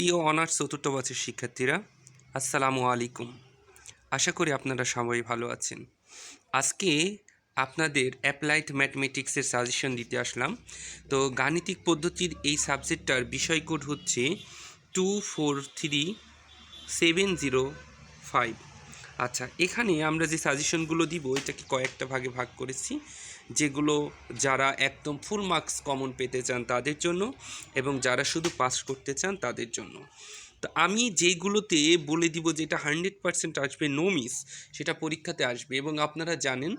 প্রিয় অনার্স চতুর্থ বছর শিক্ষার্থীরা, আসসালামু আলাইকুম। আশা করি আপনারা সবাই ভালো আছেন। আজকে আপনাদের অ্যাপ্লাইড ম্যাথমেটিক্সের সাজেশন দিতে আসলাম। তো গাণিতিক পদ্ধতির এই সাবজেক্টটার বিষয় কোড হচ্ছে two four three seven zero five আচ্ছা এখানে আমরা যে সাজেশনগুলো দিব, এটাকে কয়েকটা ভাগে ভাগ করেছি, যেগুলো যারা একদম ফুল মার্কস কমন পেতে চান তাদের জন্য এবং যারা শুধু পাস করতে চান তাদের জন্য। তো আমি যেইগুলোতে বলে দিব যে এটা হান্ড্রেড পার্সেন্ট আসবে নো মিস সেটা পরীক্ষাতে আসবে এবং আপনারা জানেন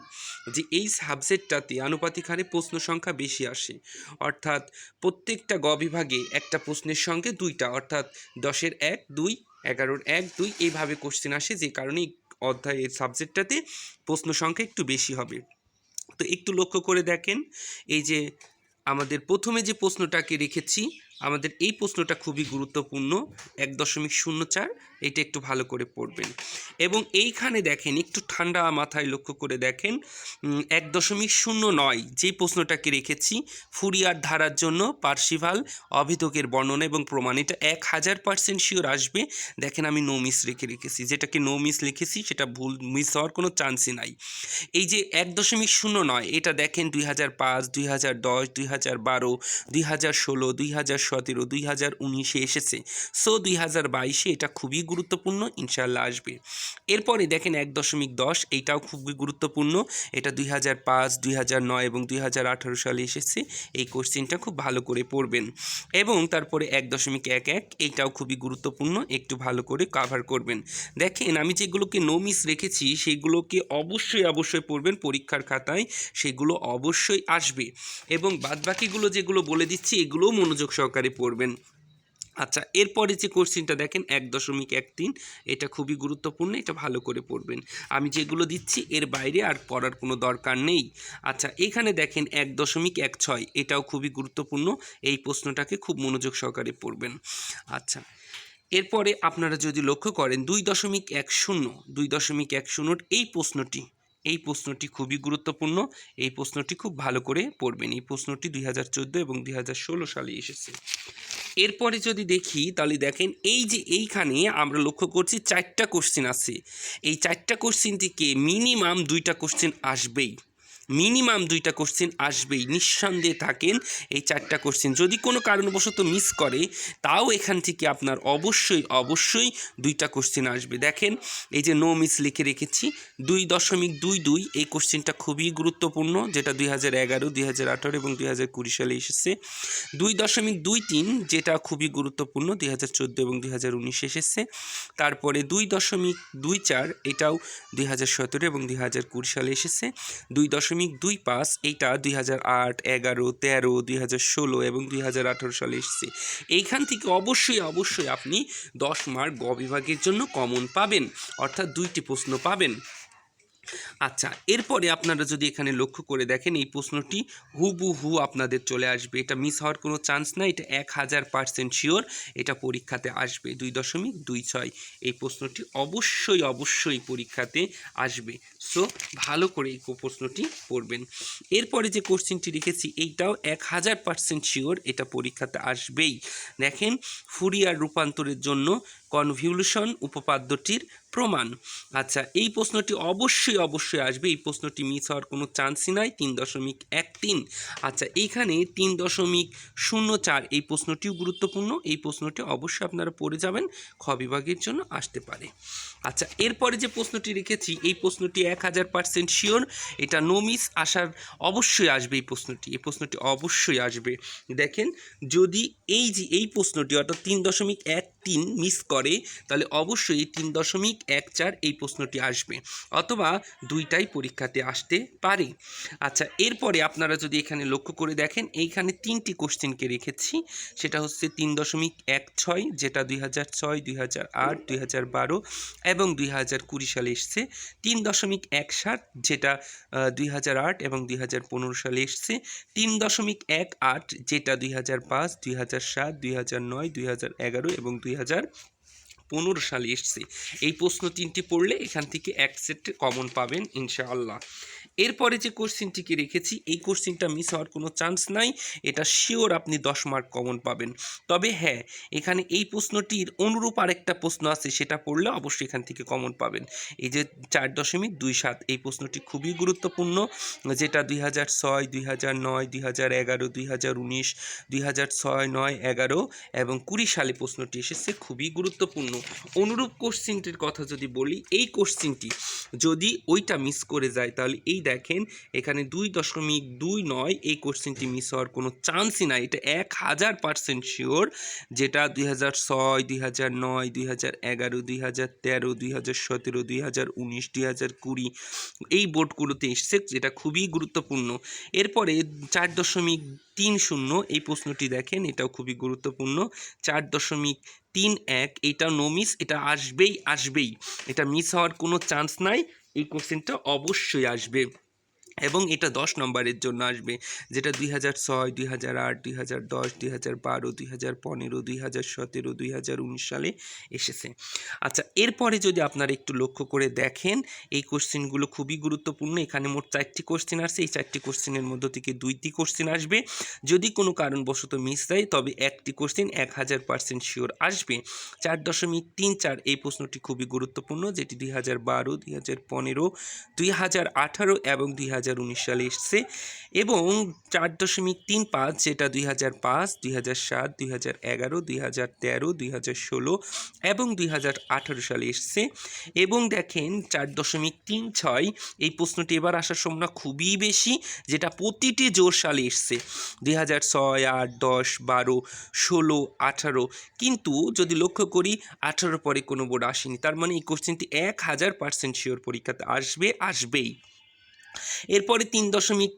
যে এই সাবজেক্টটাতে আনুপাতিক হারে প্রশ্ন সংখ্যা বেশি আসে। অর্থাৎ প্রত্যেকটা গ বিভাগে একটা প্রশ্নের সঙ্গে দুইটা, অর্থাৎ দশের এক, দুই, এগারোর এক, দুই, এইভাবে কোশ্চেন আসে, যে কারণে অধ্যায় এই সাবজেক্টটাতে প্রশ্ন সংখ্যা একটু বেশি হবে। তো একটু লক্ষ্য করে দেখেন, এই যে আমাদের প্রথমে যে প্রশ্নটাকে রেখেছি আমাদের এই প্রশ্নটা খুবই গুরুত্বপূর্ণ, এক দশমিক শূন্য চার, এটা একটু ভালো করে পড়বেন। এবং এইখানে দেখেন, একটু ঠান্ডা মাথায় লক্ষ্য করে দেখেন এক দশমিক শূন্য নয় যেই প্রশ্নটাকে রেখেছি, ফুরিয়ার ধারার জন্য পার্সিভাল অভেদকের বর্ণনা এবং প্রমাণ, এটা এক হাজার পার্সেন্ট শিওর আসবে। দেখেন আমি নো মিস রেখে রেখেছি, যেটাকে নো মিস লিখেছি, সেটা ভুল মিস হওয়ার কোনো চান্সই নাই। এই যে এক দশমিক শূন্য নয়, এটা দেখেন দুই হাজার পাঁচ, দুই হাজার দশ, দুই হাজার বারো, দুই হাজার ষোলো, দুই হাজার সতেরো দুই হাজার উনিশে এসেছে। সো দুই হাজার বাইশে এটা খুবই গুরুত্বপূর্ণ ইনশাল্লাহ আসবে। এরপরে দেখেন এক দশমিক দশ এইটাও খুবই গুরুত্বপূর্ণ। এটা দুই হাজার পাঁচ, দুই হাজার নয় এবং দুই হাজার আঠারো সালে এসেছে। এই কোশ্চেনটা খুব ভালো করে পড়বেন। এবং তারপরে এক দশমিক এক এক এইটাও খুবই গুরুত্বপূর্ণ, একটু ভালো করে কাভার করবেন। দেখেন আমি যেগুলোকে নো মিস রেখেছি, সেগুলোকে অবশ্যই অবশ্যই পড়বেন পরীক্ষার খাতায়, সেগুলো অবশ্যই আসবে। এবং বাদবাকিগুলো যেগুলো বলে দিচ্ছি, এগুলোও মনোযোগ সহকারে পড়বেন। আচ্ছা এরপরে যে কোশ্চেনটা দেখেন, এক দশমিক এক তিন, এটা খুবই গুরুত্বপূর্ণ, এটা ভালো করে পড়বেন। আমি যেগুলো দিচ্ছি, এর বাইরে আর পড়ার কোনো দরকার নেই। আচ্ছা এখানে দেখেন, এক দশমিক এক ছয়, এটাও খুবই গুরুত্বপূর্ণ, এই প্রশ্নটাকে খুব মনোযোগ সহকারে পড়বেন। আচ্ছা এরপরে আপনারা যদি লক্ষ্য করেন, দুই দশমিক এক শূন্য, দুই দশমিক এক শূন্যর এই প্রশ্নটি এই প্রশ্নটি খুবই গুরুত্বপূর্ণ। এই প্রশ্নটি খুব ভালো করে পড়বেন। এই প্রশ্নটি দুই হাজার চোদ্দ এবং দুই হাজার ষোলো সালে এসেছে। এরপরে যদি দেখি, তাহলে দেখেন এই যে এইখানে আমরা লক্ষ্য করছি চারটা কোশ্চিন আছে। এই চারটা কোশ্চিন থেকে মিনিমাম দুইটা কোশ্চিন আসবেই। মিনিমাম দুইটা কোশ্চেন আসবেই। নিঃসন্দেহে থাকেন এই চারটা কোশ্চেন যদি কোনো কারণবশত মিস করে, তাও এখান থেকে আপনার অবশ্যই অবশ্যই দুইটা কোশ্চেন আসবে। দেখেন, এই যে নো মিস লিখে রেখেছি, দুই দশমিক দুই দুই, এই কোশ্চেনটা খুবই গুরুত্বপূর্ণ, যেটা দুই হাজার এগারো, দুই হাজার আঠারো এবং দুই হাজার কুড়ি সালে এসেছে। দুই দশমিক দুই তিন, যেটা খুবই গুরুত্বপূর্ণ, দুই হাজার চোদ্দ এবং দুই হাজার উনিশে এসেছে। তারপরে দুই দশমিক দুই চার, এটাও দুই হাজার সতেরো এবং দুই হাজার কুড়ি সালে এসেছে। দুই দশমিক দুই পাঁচ এইটা দুই হাজার আট, এগারো, তেরো, দুই হাজার ষোলো এবং দুই হাজার আঠারো সালে এসছে। এইখান থেকে অবশ্যই অবশ্যই আপনি দশ মার্ক গ বিভাগের জন্য কমন পাবেন। অর্থাৎ দুইটি প্রশ্ন পাবেন। আচ্ছা এরপরে আপনারা যদি এখানে লক্ষ্য করে দেখেন, এই প্রশ্নটি হুবহু আপনাদের চলে আসবে। এটা মিস হওয়ার কোনো চান্স না, এটা এক হাজার পার্সেন্ট শিওর এটা পরীক্ষাতে আসবে। দুই দশমিক দুই ছয়, এই প্রশ্নটি অবশ্যই অবশ্যই পরীক্ষাতে আসবে। সো ভালো করে এই প্রশ্নটি পড়বেন। এরপরে যে কোশ্চেনটি রেখেছি, এইটাও এক হাজার পার্সেন্ট শিওর এটা পরীক্ষাতে আসবেই। দেখেন ফুরিয়ার রূপান্তরের জন্য কনভিউলেশন উপপাদ্যটির প্রমাণ। আচ্ছা এই প্রশ্নটি অবশ্যই অবশ্যই আসবে। এই প্রশ্নটি মিস হওয়ার কোনো চান্সই নাই, তিন দশমিক এক তিন। আচ্ছা এইখানে তিন দশমিক শূন্য চার, এই প্রশ্নটিও গুরুত্বপূর্ণ। এই প্রশ্নটি অবশ্যই আপনারা পড়ে যাবেন, খ বিভাগের জন্য আসতে পারে। আচ্ছা এরপরে যে প্রশ্নটি রেখেছি, এই প্রশ্নটি এক হাজার পার্সেন্ট শিওর এটা নো মিস আসার অবশ্যই আসবে এই প্রশ্নটি। এই প্রশ্নটি অবশ্যই আসবে। দেখেন, যদি এই যে, এই প্রশ্নটি অর্থাৎ তিন দশমিক এক তিন মিস করে, তাহলে অবশ্যই তিন দশমিক এক চার এই প্রশ্নটি আসবে অথবা দুইটাই পরীক্ষাতে আসতে পারে আচ্ছা এরপরে আপনারা যদি এখানে লক্ষ্য করে দেখেন এইখানে তিনটি কোশ্চেনকে রেখেছি সেটা হচ্ছে তিন দশমিক এক ছয় যেটা দুই হাজার ছয় দুই হাজার আট দুই হাজার বারো এবং দুই হাজার কুড়ি সালে এসছে তিন দশমিক এক সাত যেটা দুই হাজার আট এবং দুই হাজার পনেরো সালে এসছে তিন দশমিক এক আট যেটা দুই হাজার পাঁচ দুই হাজার সাত দুই হাজার নয় দুই হাজার এগারো এবং দুই হাজার পনেরো সালে এসছে এই প্রশ্ন তিনটি পড়লে এখান থেকে এক সেট কমন পাবেন ইনশাআল্লাহ। এরপরে যে কোশ্চিনটিকে রেখেছি, এই কোশ্চিনটা মিস হওয়ার কোনো চান্স নাই। এটা শিওর আপনি দশ মার্ক কমন পাবেন। তবে হ্যাঁ এখানে এই প্রশ্নটির অনুরূপ আরেকটা প্রশ্ন আছে, সেটা পড়লে অবশ্যই এখান থেকে কমন পাবেন। এই যে চার দশমিক দুই সাত, এই প্রশ্নটি খুবই গুরুত্বপূর্ণ, যেটা দুই হাজার ছয়, দুই হাজার নয়, দুই হাজার এগারো, দুই হাজার উনিশ, দুই হাজার ছয়, নয়, এগারো এবং কুড়ি সালে প্রশ্নটি এসেছে, খুবই গুরুত্বপূর্ণ। অনুরূপ কোশ্চিনটির কথা যদি বলি, এই কোশ্চিনটি যদি ওইটা মিস করে যায়, তাহলে এই দেখেন, এখানে দুই দশমিক দুই নয় এই কোশ্চিনটি মিস হওয়ার কোনো চান্সই নাই। এটা এক হাজার পার্সেন্ট শিওর যেটা দুই হাজার ছয়, দুই হাজার নয়, দুই হাজার এগারো, দুই হাজার তেরো, দুই হাজার সতেরো, দুই হাজার উনিশ, দুই হাজার কুড়ি এই বোর্ডগুলোতে এসছে, যেটা খুবই গুরুত্বপূর্ণ। এরপরে চার দশমিক তিন শূন্য এই প্রশ্নটি দেখেন, এটাও খুবই গুরুত্বপূর্ণ। চার দশমিক তিন এক, এটা নো মিস এটা আসবেই আসবেই। এটা মিস হওয়ার কোনো চান্স নাই। এই কোশ্চেনটা অবশ্যই আসবে। এবং এটা দশ নম্বরের জন্য আসবে যেটা দুই হাজার ছয় দুই হাজার আট দুই হাজার দশ দুই হাজার বারো দুই হাজার পনেরো দুই হাজার সতেরো দুই হাজার উনিশ সালে এসেছে আচ্ছা এরপরে যদি আপনারা একটু লক্ষ্য করে দেখেন এই কোশ্চেনগুলো খুবই গুরুত্বপূর্ণ এখানে মোট চারটি কোশ্চেন আসছে এই চারটি কোশ্চেনের মধ্য থেকে দুইটি কোশ্চেন আসবে যদি কোনো কারণবশত মিস দেয় তবে একটি কোশ্চেন এক হাজার পার্সেন্ট শিওর আসবে চার দশমিক তিন চার এই প্রশ্নটি খুবই গুরুত্বপূর্ণ যেটি দুই হাজার বারো দুই হাজার পনেরো দুই হাজার আঠারো এবং দুই হাজার উনিশ সালে এসছে এবং চার দশমিক তিন পাঁচ যেটা দুই হাজার পাঁচ, দুই হাজার সাত, দুই হাজার এগারো, দুই হাজার তেরো, দুই হাজার ষোলো এবং দুই হাজার আঠারো সালে এসছে। এবং দেখেন চার দশমিক তিন ছয়, এই প্রশ্নটি এবার আসার সম্ভাবনা খুবই বেশি, যেটা প্রতিটি জোর সালে এসছে। দুই হাজার ছয়, আট, দশ, বারো, ষোলো, আঠারো, কিন্তু যদি লক্ষ্য করি, আঠারোর পরে কোনো বোর্ড আসেনি। তার মানে এই কোশ্চেনটি এক হাজার পার্সেন্ট শিওর পরীক্ষাতে আসবে, আসবেই। এরপরে তিন দশমিক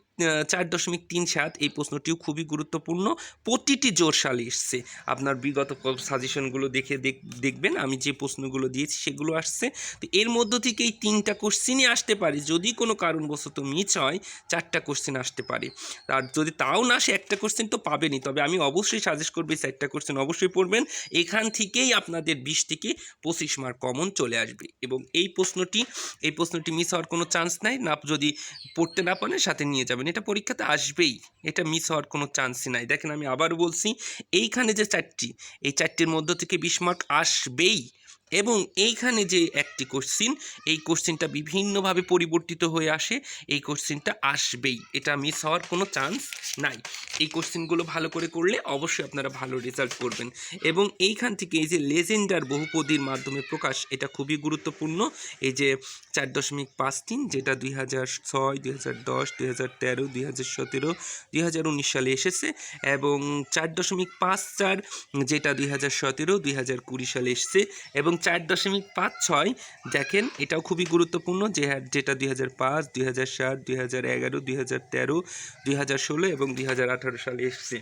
চার দশমিক তিন সাত, এই প্রশ্নটিও খুবই গুরুত্বপূর্ণ। প্রতিটি জোর এসছে। আপনার বিগত সাজেশনগুলো দেখে দেখ- দেখবেন, আমি যে প্রশ্নগুলো দিয়েছি সেগুলো আসছে। তো এর মধ্য থেকে এই তিনটা কোশ্চেনই আসতে পারে। যদি কোনো কারণবশত মিস হয়, চারটা কোশ্চেন আসতে পারে। আর যদি তাও না আসে, একটা কোশ্চেন তো পাবেনই। তবে আমি অবশ্যই সাজেস্ট করব চারটা কোশ্চেন অবশ্যই পড়বেন। এখান থেকেই আপনাদের বিশ থেকে পঁচিশ মার্ক কমন চলে আসবে। এবং এই প্রশ্নটি এই প্রশ্নটি মিস হওয়ার কোনো চান্স নাই। না যদি পড়তে না পারেন, সাথে নিয়ে যাবেন। এটা পরীক্ষাতে আসবেই, এটা মিস হওয়ার কোনো চান্সই নাই। দেখেন আমি আবার বলছি, এইখানে যে চারটি, এই চারটির মধ্য থেকে বিশ মার্ক আসবেই। এবং এইখানে যে একটি কোশ্চিন এই কোশ্চিনটা বিভিন্নভাবে পরিবর্তিত হয়ে আসে। এই কোশ্চিনটা আসবেই। এটা মিস হওয়ার কোনো চান্স নাই। এই কোশ্চিনগুলো ভালো করে করলে অবশ্যই আপনারা ভালো রেজাল্ট করবেন। এবং এইখান থেকে এই যে লেজেন্ডার বহুপদীর মাধ্যমে প্রকাশ, এটা খুবই গুরুত্বপূর্ণ। এই যে চার দশমিক পাঁচ তিন, যেটা দুই হাজার ছয়, দুই হাজার দশ, দুই হাজার তেরো, দুই হাজার সতেরো, দুই হাজার উনিশ সালে এসেছে। এবং চার দশমিক পাঁচ চার, যেটা দুই হাজার সতেরো, দুই হাজার কুড়ি সালে এসেছে। এবং চার দশমিক পাঁচ ছয়। দেখেন, এটাও খুবই গুরুত্বপূর্ণ যে যেটা দুই হাজার পাঁচ, দুই হাজার সাত, দুই হাজার এগারো, দুই হাজার তেরো, দুই হাজার ষোলো এবং দুই হাজার আঠারো সালে এসেছে।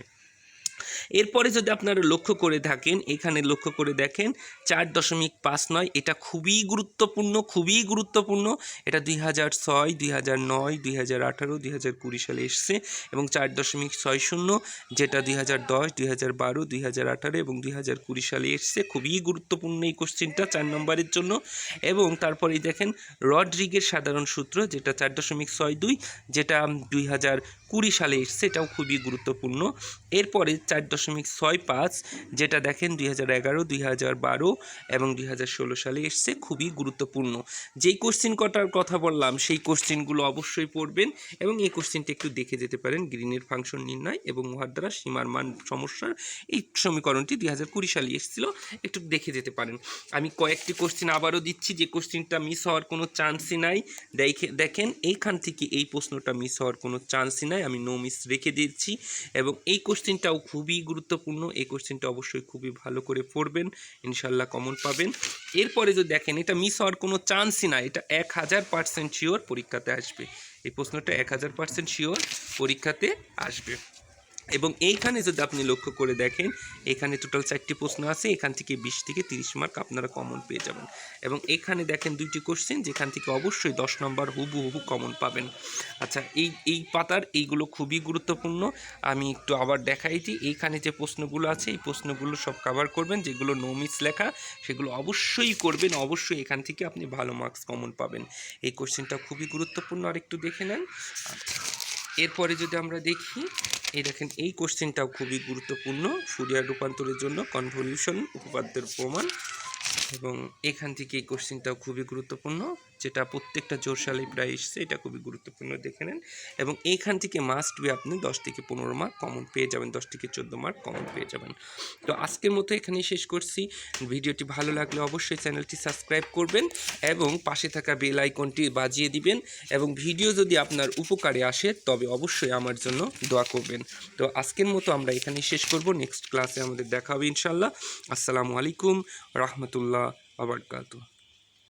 এরপরে যদি আপনারা লক্ষ্য করে থাকেন, এখানে লক্ষ্য করে দেখেন, চার দশমিক পাঁচ নয়, এটা খুবই গুরুত্বপূর্ণ খুবই গুরুত্বপূর্ণ। এটা দুই হাজার ছয়, দুই হাজার নয়, দুই হাজার আঠারো, দুই হাজার কুড়ি সালে এসছে এবং চার দশমিক ছয় শূন্য, যেটা দুই হাজার দশ, দুই হাজার বারো, দুই হাজার আঠারো এবং দুই হাজার কুড়ি সালে এসছে। খুবই গুরুত্বপূর্ণ এই কোশ্চেনটা চার নম্বরের জন্য। এবং তারপরেই দেখেন, রডরিগের সাধারণ সূত্র, যেটা চার দশমিক ছয় দুই, যেটা দুই হাজার কুড়ি সালে এসছে, এটাও খুবই গুরুত্বপূর্ণ। এরপরে চার দশমিক ছয় পাঁচ, যেটা দেখেন দুই হাজার এগারো, দুই হাজার বারো এবং দুই হাজার ষোলো সালে এসছে, খুবই গুরুত্বপূর্ণ। যেই কোশ্চিন কটার কথা বললাম, সেই কোশ্চিনগুলো অবশ্যই পড়বেন এবং এই কোশ্চিনটা একটু দেখে যেতে পারেন, গ্রিনের ফাংশন নির্ণয় এবং উহার দ্বারা সীমার মান সমস্যার এই সমীকরণটি দুই হাজার কুড়ি সালে এসেছিল, একটু দেখে যেতে পারেন। আমি কয়েকটি কোশ্চিন আবারও দিচ্ছি, যে কোশ্চিনটা মিস হওয়ার কোনো চান্সই নাই। দেখে, দেখেন, এইখান থেকে এই প্রশ্নটা মিস হওয়ার কোনো চান্সই নাই, আমি নো মিস রেখে দিচ্ছি এবং এই কোশ্চিনটাও খুবই গুরুত্বপূর্ণ। এই কোশ্চেনটা অবশ্যই খুবই ভালো করে পড়বেন ইনশাল্লাহ কমন পাবেন। এরপরে যদি দেখেন, এটা মিস হওয়ার কোনো চান্সই না এটা এক হাজার পার্সেন্ট শিওর পরীক্ষাতে আসবে। এই প্রশ্নটা এক হাজার পার্সেন্ট শিওর পরীক্ষাতে আসবে। এবং এইখানে যদি আপনি লক্ষ্য করে দেখেন, এখানে টোটাল চারটি প্রশ্ন আছে, এখান থেকে বিশ থেকে তিরিশ মার্ক আপনারা কমন পেয়ে যাবেন। এবং এখানে দেখেন দুইটি কোশ্চেন যেখান থেকে অবশ্যই দশ নম্বর হুবু হুবু কমন পাবেন। আচ্ছা এই এই পাতার এইগুলো খুবই গুরুত্বপূর্ণ। আমি একটু আবার দেখাই দিই এইখানে যে প্রশ্নগুলো আছে, এই প্রশ্নগুলো সব কভার করবেন, যেগুলো নো মিস লেখা, সেগুলো অবশ্যই করবেন, অবশ্যই এখান থেকে আপনি ভালো মার্কস কমন পাবেন। এই কোশ্চেনটা খুবই গুরুত্বপূর্ণ আর একটু দেখে নেন। এরপরে যদি আমরা দেখি, এই দেখেন, এই কোশ্চেনটাও খুবই গুরুত্বপূর্ণ ফুরিয়ার রূপান্তরের জন্য কনভলিউশন উপপাদ্যের প্রমাণ, এবং এখান থেকে এই কোশ্চেনটাও খুবই গুরুত্বপূর্ণ। যেটা প্রত্যেকটা জোরশালী প্রায় এসছে, এটা খুবই গুরুত্বপূর্ণ, দেখে নেন। এবং এইখান থেকে মাস্ট বি আপনি দশ থেকে পনেরো মার্ক কমন পেয়ে যাবেন, দশ থেকে চোদ্দ মার্ক কমন পেয়ে যাবেন। তো আজকের মতো এখানেই শেষ করছি। ভিডিওটি ভালো লাগলে অবশ্যই চ্যানেলটি সাবস্ক্রাইব করবেন এবং পাশে থাকা বেল আইকনটি বাজিয়ে দিবেন এবং ভিডিও যদি আপনার উপকারে আসে, তবে অবশ্যই আমার জন্য দোয়া করবেন। তো আজকের মতো আমরা এখানেই শেষ করব। নেক্সট ক্লাসে আমাদের দেখা হবে ইনশাল্লাহ আসসালামু আলাইকুম। রহমতুল্লাহ। আবরকাতু।